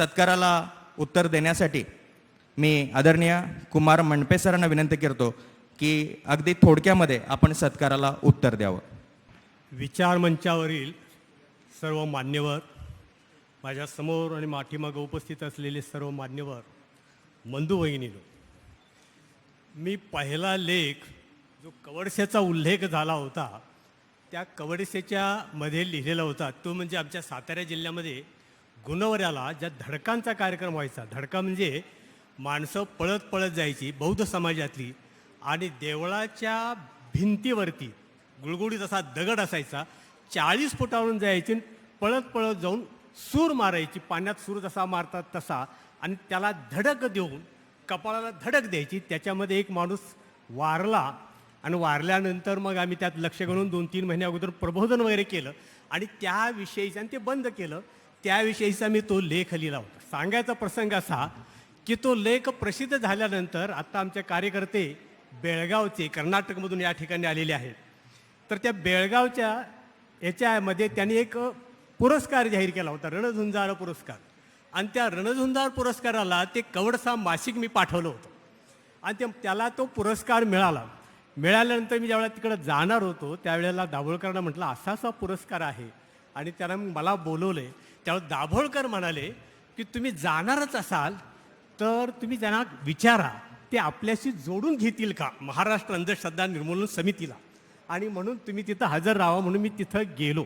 सत्काराला उत्तर देण्यासाठी मी आदरणीय कुमार मंडपे सरांना विनंती करतो की अगदी थोडक्यामध्ये आपण सत्काराला उत्तर द्यावं. विचार मंचावरील सर्व मान्यवर माझ्यासमोर आणि माठीमागं उपस्थित असलेले सर्व मान्यवर मंदू वहिनीनो मी पहिला लेख जो कवडसेचा उल्लेख झाला होता त्या कवडसेच्या मध्ये लिहिलेला होता. तो म्हणजे आमच्या सातारा जिल्ह्यामध्ये गुणवऱ्याला ज्या धडकांचा कार्यक्रम व्हायचा धडका म्हणजे माणसं पळत पळत जायची बौद्ध समाजातली आणि देवळाच्या भिंतीवरती गुळगुळीत असा दगड असायचा चाळीस फुटावरून जायची आणि पळत पळत जाऊन सूर मारायची पाण्यात सूर जसा मारतात तसा आणि त्याला धडक देऊन कपाळाला धडक द्यायची. त्याच्यामध्ये एक माणूस वारला आणि वारल्यानंतर मग आम्ही त्यात लक्ष घालून दोन तीन महिन्या अगोदर प्रबोधन वगैरे केलं आणि त्याविषयीचं आणि ते बंद केलं. त्याविषयीचा मी तो लेख लिहिला होता. सांगायचा प्रसंग असा की तो लेख प्रसिद्ध झाल्यानंतर आत्ता आमचे कार्यकर्ते बेळगावचे कर्नाटकमधून या ठिकाणी आलेले आहेत. तर त्या बेळगावच्या याच्यामध्ये त्यांनी एक पुरस्कार जाहीर केला होता रणझुंजार पुरस्कार. आणि त्या रणझुंजार पुरस्काराला ते कवडसा मासिक मी पाठवलं होतं. आणि ते त्याला तो पुरस्कार मिळाला. मिळाल्यानंतर मी ज्यावेळेला तिकडं जाणार होतो त्यावेळेला दाभोळकरांना म्हटलं असा असा पुरस्कार आहे. आणि त्यानं मला बोलवलं. आहे त्यावर दाभोळकर म्हणाले की तुम्ही जाणारच असाल तर तुम्ही त्यांना विचारा ते आपल्याशी जोडून घेतील का? महाराष्ट्र अंधश्रद्धा निर्मूलन समितीला. आणि म्हणून तुम्ही तिथं हजर राहा म्हणून मी तिथं गेलो.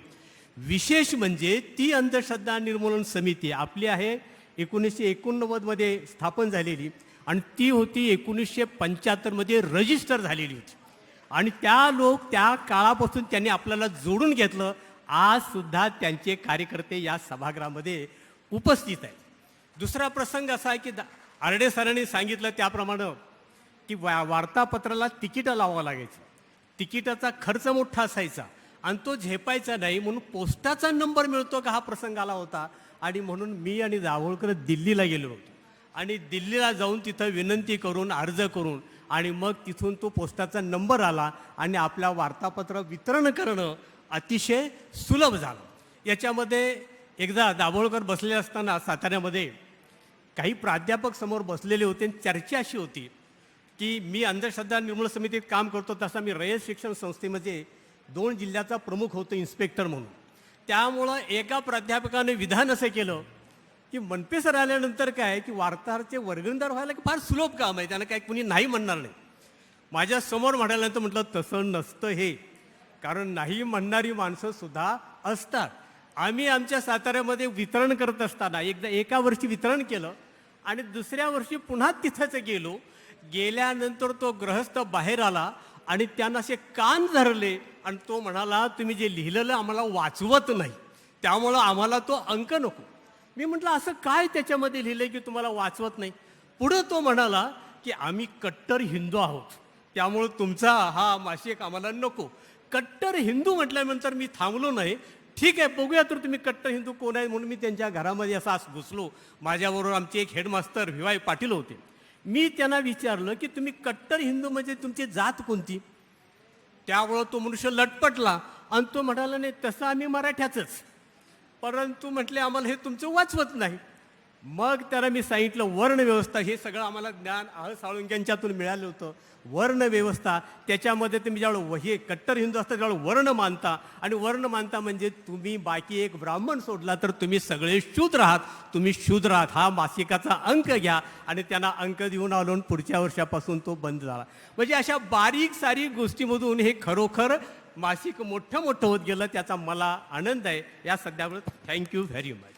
विशेष म्हणजे ती अंधश्रद्धा निर्मूलन समिती आपली आहे एकोणीसशे एकोणनव्वदमध्ये स्थापन झालेली आणि ती होती एकोणीसशे पंच्याहत्तरमध्ये रजिस्टर झालेली होती. आणि त्या लोक त्या काळापासून त्यांनी आपल्याला जोडून घेतलं आज सुद्धा त्यांचे कार्यकर्ते या सभागृहामध्ये उपस्थित आहेत. दुसरा प्रसंग असा आहे की आरडे सरांनी सांगितलं त्याप्रमाणे की वा वार्तापत्राला तिकीटं लावावं लागायचं. तिकिटाचा खर्च मोठा असायचा आणि तो झेपायचा नाही म्हणून पोस्टाचा नंबर मिळतो का हा प्रसंग आला होता. आणि म्हणून मी आणि दाभोळकर दिल्लीला गेलो होतो. आणि दिल्लीला जाऊन तिथं विनंती करून अर्ज करून आणि मग तिथून तो पोस्टाचा नंबर आला आणि आपल्या वार्तापत्र वितरण करणं अतिशय सुलभ झालं. याच्यामध्ये एकदा दाभोळकर बसले असताना साताऱ्यामध्ये काही प्राध्यापक समोर बसलेले होते आणि चर्चा अशी होती की मी अंधश्रद्धा निर्मूलन समितीत काम करतो तसा मी रयत शिक्षण संस्थेमध्ये दोन जिल्ह्याचा प्रमुख होतो इन्स्पेक्टर म्हणून. त्यामुळं एका प्राध्यापकाने विधान असं केलं की मनपे सर आल्यानंतर काय की वार्ताहरचे वर्गणदार व्हायला की फार सुलभ काम आहे त्यांना काय कुणी नाही म्हणणार नाही. माझ्यासमोर म्हणाल्यानंतर म्हटलं तसं नसतं हे. कारण नाही म्हणणारी माणसं सुद्धा असतात. आम्ही आमच्या साताऱ्यामध्ये वितरण करत असताना एकदा एका वर्षी वितरण केलं आणि दुसऱ्या वर्षी पुन्हा तिथंच गेलो. गेल्यानंतर तो ग्रहस्थ बाहेर आला आणि त्यानं असे कान धरले आणि तो म्हणाला तुम्ही जे लिहिलेलं आम्हाला वाचवत नाही त्यामुळं आम्हाला तो अंक नको. मी म्हटलं असं काय त्याच्यामध्ये लिहिलं की तुम्हाला वाचवत नाही? पुढं तो म्हणाला की आम्ही कट्टर हिंदू आहोत त्यामुळं तुमचा हा मासिक आम्हाला नको. कट्टर हिंदू म्हटल्यानंतर मी थांबलो नाही. ठीक आहे बघूया तर तुम्ही कट्टर हिंदू कोण आहे म्हणून मी त्यांच्या घरामध्ये असा घुसलो. माझ्याबरोबर आमचे एक हेडमास्तर व्ही वाय पाटील होते. मी त्यांना विचारलं की तुम्ही कट्टर हिंदू म्हणजे तुमची जात कोणती? त्यामुळं तो मनुष्य लटपटला आणि तो म्हणाला नाही तसं आम्ही मराठ्याचंच. परंतु म्हटले आम्हाला हे तुमचं वाचवत नाही. मग त्याला मी सांगितलं वर्ण व्यवस्था हे सगळं आम्हाला ज्ञान आह साळुंक्यांच्यातून मिळालं होतं. वर्ण व्यवस्था त्याच्यामध्ये तुम्ही ज्यावेळेला हे कट्टर हिंदू असतात त्यावेळेस वर्ण मानता. आणि वर्ण मानता म्हणजे तुम्ही बाकी एक ब्राह्मण सोडला तर तुम्ही सगळे शूद्र आहात. तुम्ही शूद्र आहात. हा मासिकाचा अंक घ्या आणि त्यांना अंक देऊन आलो पुढच्या वर्षापासून तो बंद झाला. म्हणजे अशा बारीक सारीक गोष्टीमधून हे खरोखर मासिक मोठं मोठं होत गेलं त्याचा मला आनंद आहे. या सध्यावर थँक्यू व्हेरी मच